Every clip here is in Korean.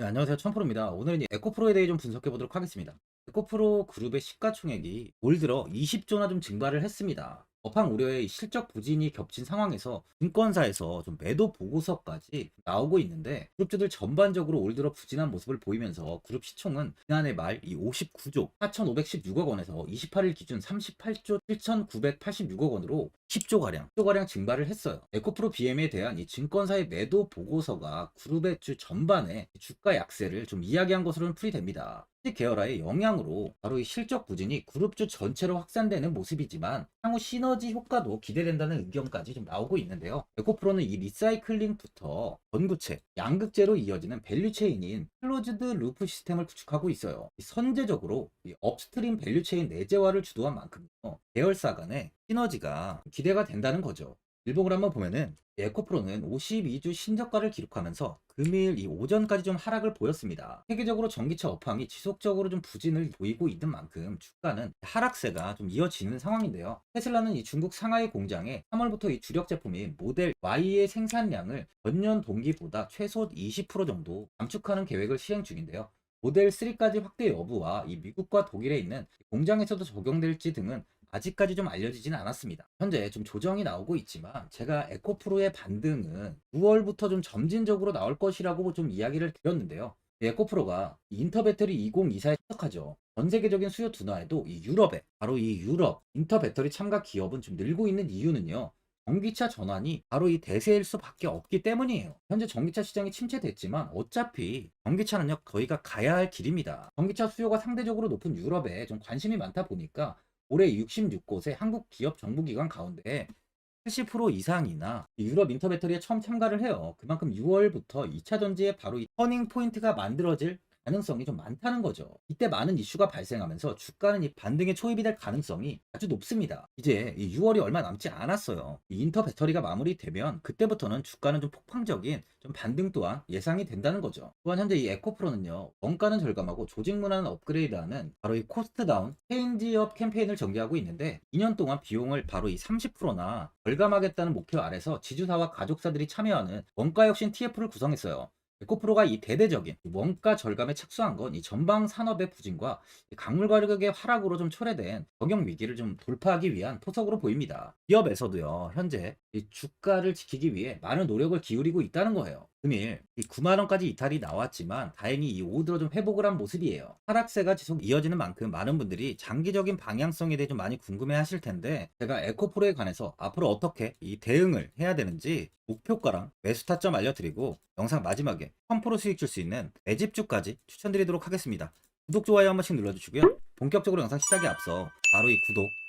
네, 안녕하세요. 천프로입니다. 오늘은 이 에코프로에 대해 좀 분석해 보도록 하겠습니다. 에코프로 그룹의 시가총액이 올 들어 20조나 좀 증가를 했습니다. 업황 우려에 이 실적 부진이 겹친 상황에서 증권사에서 좀 매도 보고서까지 나오고 있는데 그룹주들 전반적으로 올 들어 부진한 모습을 보이면서 그룹 시총은 지난해 말 이 59조 4,516억 원에서 28일 기준 38조 7,986억 원으로 10조가량, 10조가량 증발을 했어요. 에코프로 BM에 대한 이 증권사의 매도 보고서가 그룹의 주 전반에 주가 약세를 좀 이야기한 것으로는 풀이됩니다. 이 계열화의 영향으로 바로 이 실적 부진이 그룹주 전체로 확산되는 모습이지만 향후 시너지 효과도 기대된다는 의견까지 좀 나오고 있는데요. 에코프로는 이 리사이클링부터 전구체, 양극재로 이어지는 밸류체인인 클로즈드 루프 시스템을 구축하고 있어요. 이 선제적으로 이 업스트림 밸류체인 내재화를 주도한 만큼요. 계열사 간의 시너지가 기대가 된다는 거죠. 일봉을 한번 보면은 에코프로는 52주 신저가를 기록하면서 금일 이 오전까지 좀 하락을 보였습니다. 세계적으로 전기차 업황이 지속적으로 좀 부진을 보이고 있는 만큼 주가는 하락세가 좀 이어지는 상황인데요. 테슬라는 이 중국 상하이 공장에 3월부터 이 주력 제품인 모델 Y의 생산량을 전년 동기보다 최소 20% 정도 감축하는 계획을 시행 중인데요. 모델 3까지 확대 여부와 이 미국과 독일에 있는 공장에서도 적용될지 등은 아직까지 좀 알려지진 않았습니다. 현재 좀 조정이 나오고 있지만 제가 에코프로의 반등은 9월부터 좀 점진적으로 나올 것이라고 좀 이야기를 드렸는데요. 이 에코프로가 이 인터배터리 2024에 참석하죠. 전 세계적인 수요 둔화에도 이 유럽에 바로 이 유럽 인터배터리 참가 기업은 좀 늘고 있는 이유는요. 전기차 전환이 바로 이 대세일 수밖에 없기 때문이에요. 현재 전기차 시장이 침체됐지만 어차피 전기차는요 거의가 가야 할 길입니다. 전기차 수요가 상대적으로 높은 유럽에 좀 관심이 많다 보니까 올해 66곳의 한국 기업 정부기관 가운데 70% 이상이나 유럽 인터배터리에 처음 참가를 해요. 그만큼 6월부터 2차 전지에 바로 이 터닝 포인트가 만들어질 가능성이 좀 많다는 거죠. 이때 많은 이슈가 발생하면서 주가는 이 반등에 초입이 될 가능성이 아주 높습니다. 이제 이 6월이 얼마 남지 않았어요. 이 인터 배터리가 마무리되면 그때부터는 주가는 좀 폭발적인 좀 반등 또한 예상이 된다는 거죠. 또한 현재 이 에코프로는요 원가는 절감하고 조직 문화는 업그레이드하는 바로 이 코스트 다운 체인지업 캠페인을 전개하고 있는데 2년 동안 비용을 바로 이 30%나 절감하겠다는 목표 아래서 지주사와 가족사들이 참여하는 원가 혁신 TF를 구성했어요. 에코프로가 이 대대적인 원가 절감에 착수한 건 이 전방 산업의 부진과 이 광물 가격의 하락으로 좀 초래된 경영 위기를 좀 돌파하기 위한 포석으로 보입니다. 기업에서도요, 현재 이 주가를 지키기 위해 많은 노력을 기울이고 있다는 거예요. 금일 이 9만 원까지 이탈이 나왔지만 다행히 이 오드로 좀 회복을 한 모습이에요. 하락세가 지속 이어지는 만큼 많은 분들이 장기적인 방향성에 대해 좀 많이 궁금해 하실 텐데 제가 에코프로에 관해서 앞으로 어떻게 이 대응을 해야 되는지 목표가랑 매수 타점 알려드리고 영상 마지막에 1000% 수익 줄 수 있는 매집주까지 추천드리도록 하겠습니다. 구독, 좋아요 한 번씩 눌러주시고요. 본격적으로 영상 시작에 앞서 바로 이 구독, 이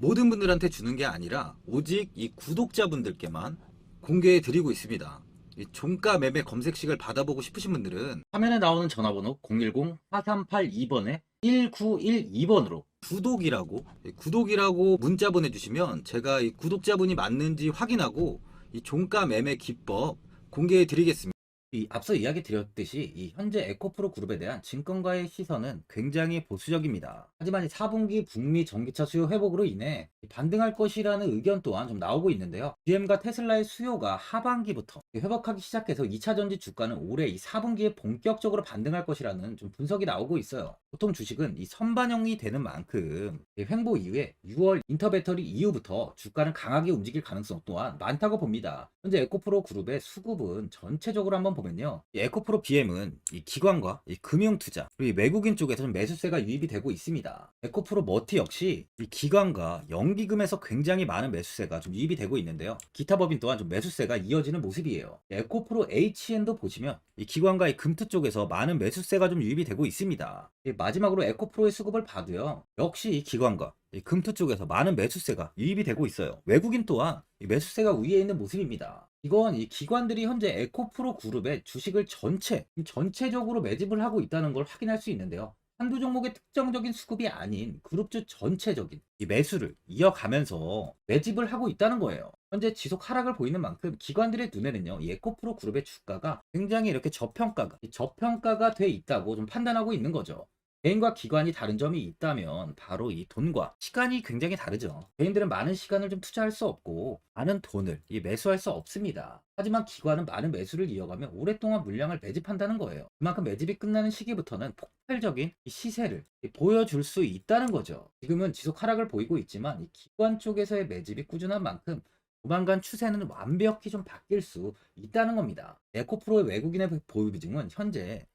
모든 분들한테 주는 게 아니라 오직 이 구독자분들께만 공개해 드리고 있습니다. 이 종가 매매 검색식을 받아보고 싶으신 분들은 화면에 나오는 전화번호 010-4382번에 1912번으로 구독이라고 이 구독이라고 문자 보내주시면 제가 이 구독자분이 맞는지 확인하고 이 종가 매매 기법 공개해 드리겠습니다. 이 앞서 이야기 드렸듯이 이 현재 에코프로 그룹에 대한 증권가의 시선은 굉장히 보수적입니다. 하지만 이 4분기 북미 전기차 수요 회복으로 인해 반등할 것이라는 의견 또한 좀 나오고 있는데요. GM과 테슬라의 수요가 하반기부터 회복하기 시작해서 2차 전지 주가는 올해 이 4분기에 본격적으로 반등할 것이라는 좀 분석이 나오고 있어요. 보통 주식은 이 선반영이 되는 만큼 이 횡보 이후에 6월 인터배터리 이후부터 주가는 강하게 움직일 가능성 또한 많다고 봅니다. 현재 에코프로 그룹의 수급은 전체적으로 한번 보면요. 이 에코프로 BM은 이 기관과 이 금융 투자 그리고 이 외국인 쪽에서 좀 매수세가 유입이 되고 있습니다. 에코프로 머티 역시 이 기관과 연기금에서 굉장히 많은 매수세가 좀 유입이 되고 있는데요. 기타 법인 또한 좀 매수세가 이어지는 모습이에요. 에코프로 HN도 보시면 이 기관과 이 금투 쪽에서 많은 매수세가 좀 유입이 되고 있습니다. 이 마지막으로 에코프로의 수급을 봐도요. 역시 이 기관과 이 금투 쪽에서 많은 매수세가 유입이 되고 있어요. 외국인 또한 이 매수세가 위에 있는 모습입니다. 이건 이 기관들이 현재 에코프로 그룹의 주식을 전체, 전체적으로 매집을 하고 있다는 걸 확인할 수 있는데요. 한두 종목의 특정적인 수급이 아닌 그룹주 전체적인 이 매수를 이어가면서 매집을 하고 있다는 거예요. 현재 지속 하락을 보이는 만큼 기관들의 눈에는요, 이 에코프로 그룹의 주가가 굉장히 이렇게 저평가가, 이 저평가가 돼 있다고 좀 판단하고 있는 거죠. 개인과 기관이 다른 점이 있다면 바로 이 돈과 시간이 굉장히 다르죠. 개인들은 많은 시간을 좀 투자할 수 없고 많은 돈을 이 매수할 수 없습니다. 하지만 기관은 많은 매수를 이어가며 오랫동안 물량을 매집한다는 거예요. 그만큼 매집이 끝나는 시기부터는 폭발적인 이 시세를 이 보여줄 수 있다는 거죠. 지금은 지속 하락을 보이고 있지만 이 기관 쪽에서의 매집이 꾸준한 만큼 조만간 추세는 완벽히 좀 바뀔 수 있다는 겁니다. 에코프로의 외국인의 보유 비중은 현재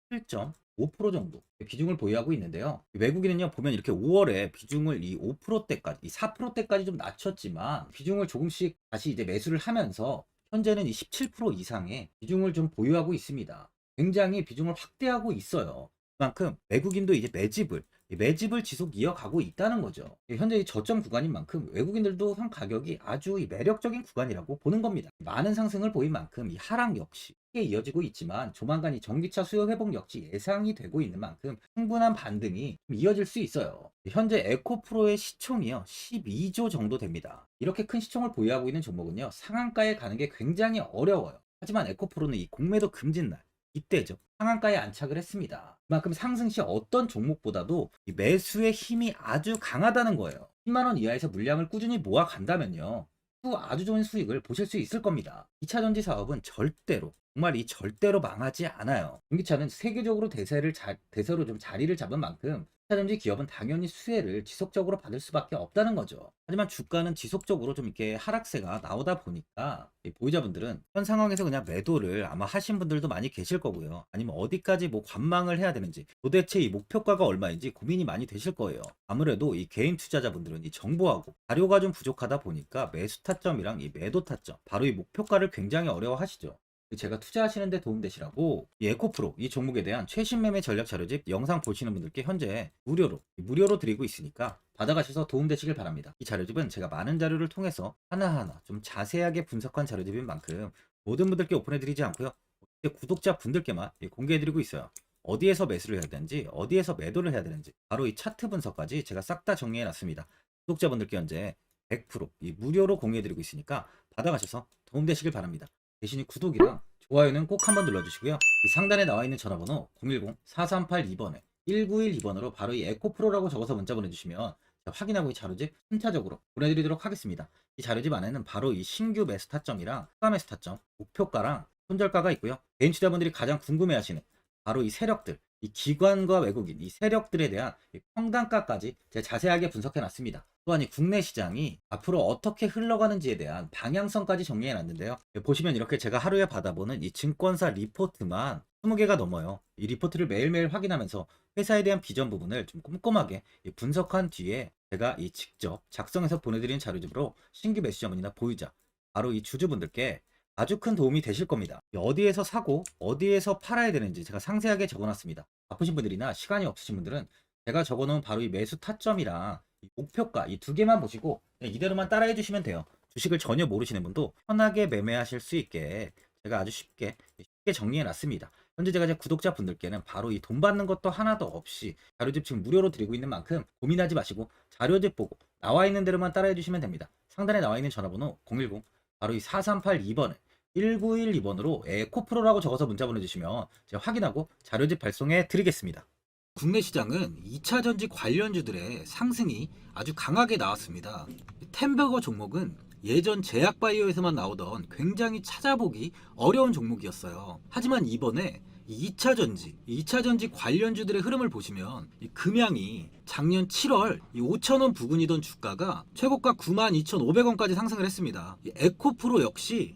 7.5% 정도 비중을 보유하고 있는데요. 외국인은요, 보면 이렇게 5월에 비중을 이 5%대까지, 이 4%대까지 좀 낮췄지만 비중을 조금씩 다시 이제 매수를 하면서 현재는 이 17% 이상의 비중을 좀 보유하고 있습니다. 굉장히 비중을 확대하고 있어요. 그만큼 외국인도 이제 매집을 이 매집을 지속 이어가고 있다는 거죠. 현재 이 저점 구간인 만큼 외국인들도 한 가격이 아주 이 매력적인 구간이라고 보는 겁니다. 많은 상승을 보인 만큼 이 하락 역시 이어지고 있지만 조만간 이 전기차 수요 회복 역시 예상이 되고 있는 만큼 충분한 반등이 좀 이어질 수 있어요. 현재 에코프로의 시총이요 12조 정도 됩니다. 이렇게 큰 시총을 보유하고 있는 종목은요 상한가에 가는 게 굉장히 어려워요. 하지만 에코프로는 이 공매도 금진 날 이때죠. 상한가에 안착을 했습니다. 그만큼 상승 시 어떤 종목보다도 이 매수의 힘이 아주 강하다는 거예요. 10만 원 이하에서 물량을 꾸준히 모아 간다면요. 후 아주 좋은 수익을 보실 수 있을 겁니다. 2차 전지 사업은 절대로 정말 이 절대로 망하지 않아요. 전기차는 세계적으로 대세를 자, 대세로 좀 자리를 잡은 만큼 2 차 전지 기업은 당연히 수혜를 지속적으로 받을 수밖에 없다는 거죠. 하지만 주가는 지속적으로 좀 이렇게 하락세가 나오다 보니까 이 보유자분들은 현 상황에서 그냥 매도를 아마 하신 분들도 많이 계실 거고요. 아니면 어디까지 뭐 관망을 해야 되는지 도대체 이 목표가가 얼마인지 고민이 많이 되실 거예요. 아무래도 이 개인 투자자분들은 이 정보하고 자료가 좀 부족하다 보니까 매수 타점이랑 이 매도 타점 바로 이 목표가를 굉장히 어려워하시죠. 제가 투자하시는데 도움되시라고 이 에코프로 이 종목에 대한 최신 매매 전략 자료집 영상 보시는 분들께 현재 무료로 무료로 드리고 있으니까 받아가셔서 도움되시길 바랍니다. 이 자료집은 제가 많은 자료를 통해서 하나하나 좀 자세하게 분석한 자료집인 만큼 모든 분들께 오픈해드리지 않고요. 구독자 분들께만 공개해드리고 있어요. 어디에서 매수를 해야 되는지 어디에서 매도를 해야 되는지 바로 이 차트 분석까지 제가 싹 다 정리해놨습니다. 구독자분들께 현재 100%이 무료로 공유해드리고 있으니까 받아가셔서 도움되시길 바랍니다. 대신에 구독이랑 좋아요는 꼭 한번 눌러주시고요. 이 상단에 나와 있는 전화번호 010-4382번에 1912번으로 바로 이 에코프로라고 적어서 문자 보내주시면 확인하고 이 자료집 순차적으로 보내드리도록 하겠습니다. 이 자료집 안에는 바로 이 신규 매수 타점이랑 추가 매수 타점, 목표가랑 손절가가 있고요. 개인 투자분들이 가장 궁금해하시는 바로 이 세력들, 이 기관과 외국인, 이 세력들에 대한 이 평단가까지 제가 자세하게 분석해 놨습니다. 또한 이 국내 시장이 앞으로 어떻게 흘러가는지에 대한 방향성까지 정리해 놨는데요. 보시면 이렇게 제가 하루에 받아보는 이 증권사 리포트만 20개가 넘어요. 이 리포트를 매일매일 확인하면서 회사에 대한 비전 부분을 좀 꼼꼼하게 이 분석한 뒤에 제가 이 직접 작성해서 보내드린 자료집으로 신규 매수 자문이나 보유자, 바로 이 주주분들께 아주 큰 도움이 되실 겁니다. 어디에서 사고 어디에서 팔아야 되는지 제가 상세하게 적어놨습니다. 바쁘신 분들이나 시간이 없으신 분들은 제가 적어놓은 바로 이 매수 타점이랑 이 목표가 이 두 개만 보시고 이대로만 따라해 주시면 돼요. 주식을 전혀 모르시는 분도 편하게 매매하실 수 있게 제가 아주 쉽게 쉽게 정리해 놨습니다. 현재 제가 제 구독자분들께는 바로 이 돈 받는 것도 하나도 없이 자료집 지금 무료로 드리고 있는 만큼 고민하지 마시고 자료집 보고 나와 있는 대로만 따라해 주시면 됩니다. 상단에 나와 있는 전화번호 010 바로 이 4382번에 1912번으로 에코프로라고 적어서 문자 보내주시면 제가 확인하고 자료집 발송해 드리겠습니다. 국내 시장은 2차 전지 관련주들의 상승이 아주 강하게 나왔습니다. 템버거 종목은 예전 제약바이오에서만 나오던 굉장히 찾아보기 어려운 종목이었어요. 하지만 이번에 2차 전지, 2차 전지 관련주들의 흐름을 보시면 이 금양이 작년 7월 5천원 부근이던 주가가 최고가 92,500원까지 상승을 했습니다. 이 에코프로 역시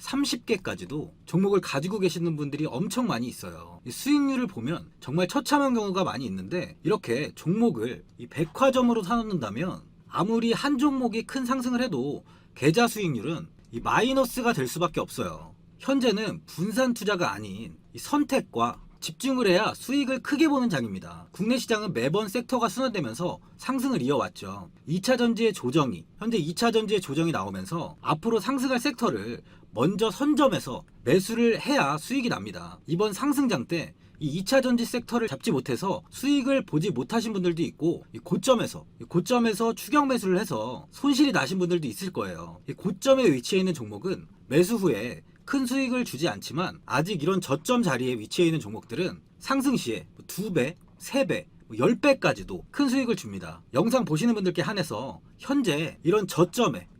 30개까지도 종목을 가지고 계시는 분들이 엄청 많이 있어요. 이 수익률을 보면 정말 처참한 경우가 많이 있는데 이렇게 종목을 이 백화점으로 사놓는다면 아무리 한 종목이 큰 상승을 해도 계좌 수익률은 이 마이너스가 될 수밖에 없어요. 현재는 분산 투자가 아닌 이 선택과 집중을 해야 수익을 크게 보는 장입니다. 국내 시장은 매번 섹터가 순환되면서 상승을 이어왔죠. 2차 전지의 조정이, 현재 2차 전지의 조정이 나오면서 앞으로 상승할 섹터를 먼저 선점해서 매수를 해야 수익이 납니다. 이번 상승장 때 이 2차 전지 섹터를 잡지 못해서 수익을 보지 못하신 분들도 있고 이 고점에서 이 고점에서 추격 매수를 해서 손실이 나신 분들도 있을 거예요. 이 고점에 위치해 있는 종목은 매수 후에 큰 수익을 주지 않지만 아직 이런 저점 자리에 위치해 있는 종목들은 상승 시에 2배, 3배, 10배까지도 큰 수익을 줍니다. 영상 보시는 분들께 한해서 현재 이런 저점에 이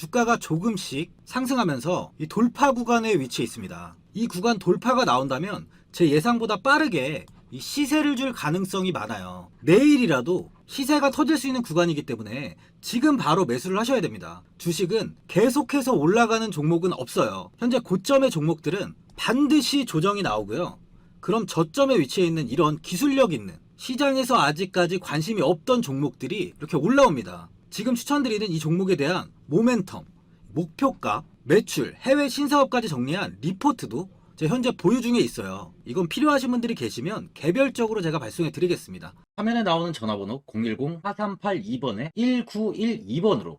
주가가 조금씩 상승하면서 이 돌파 구간에 위치해 있습니다. 이 구간 돌파가 나온다면 제 예상보다 빠르게 이 시세를 줄 가능성이 많아요. 내일이라도 시세가 터질 수 있는 구간이기 때문에 지금 바로 매수를 하셔야 됩니다. 주식은 계속해서 올라가는 종목은 없어요. 현재 고점의 종목들은 반드시 조정이 나오고요. 그럼 저점에 위치해 있는 이런 기술력 있는 시장에서 아직까지 관심이 없던 종목들이 이렇게 올라옵니다. 지금 추천드리는 이 종목에 대한 모멘텀, 목표가, 매출, 해외 신사업까지 정리한 리포트도 제 현재 보유 중에 있어요. 이건 필요하신 분들이 계시면 개별적으로 제가 발송해 드리겠습니다. 화면에 나오는 전화번호 010-4382번에 1912번으로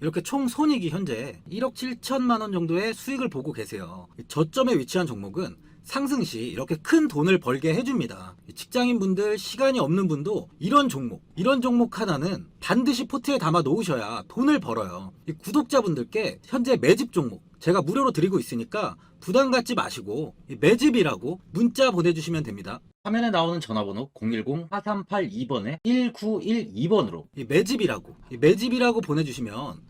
이렇게 총 손익이 현재 1억 7천만 원 정도의 수익을 보고 계세요. 이 저점에 위치한 종목은 상승 시 이렇게 큰 돈을 벌게 해줍니다. 직장인 분들, 시간이 없는 분도 이런 종목, 이런 종목 하나는 반드시 포트에 담아 놓으셔야 돈을 벌어요. 이 구독자분들께 현재 매집 종목 제가 무료로 드리고 있으니까 부담 갖지 마시고 이 매집이라고 문자 보내주시면 됩니다. 화면에 나오는 전화번호 010-4382번에 1912번으로 이 매집이라고 이 매집이라고 보내주시면